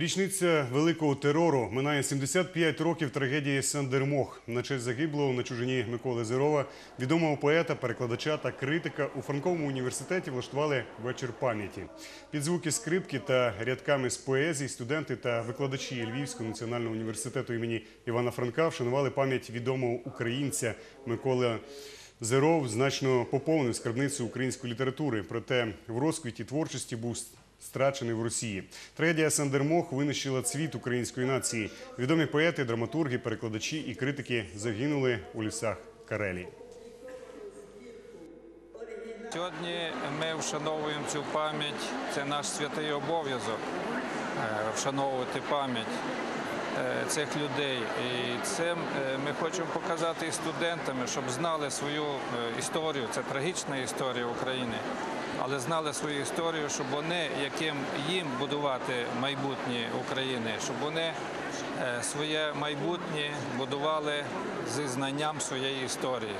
Річниця великого терору минає 75 років трагедії Сандермох. На честь загиблого на чужині Миколи Зерова, відомого поета, перекладача та критика у Франковому університеті влаштували вечір пам'яті. Під звуки скрипки та рядками з поезії студенти та викладачі Львівського національного університету імені Івана Франка вшанували пам'ять відомого українця Миколи. Зеров значно поповнив скарбницю української літератури, проте в розквіті творчості був страчений в Росії. Трагедія Сандермох винищила цвіт української нації. Відомі поети, драматурги, перекладачі і критики загинули у лісах Карелії. Сьогодні ми вшановуємо цю пам'ять. Це наш святий обов'язок е, вшановувати пам'ять е, цих людей. І цим е, ми хочемо показати і студентами, щоб знали свою історію. Це трагічна історія України, але знали свою історію, щоб вони, яким їм будувати майбутнє України, щоб вони е, своє майбутнє будували зі знанням своєї історії.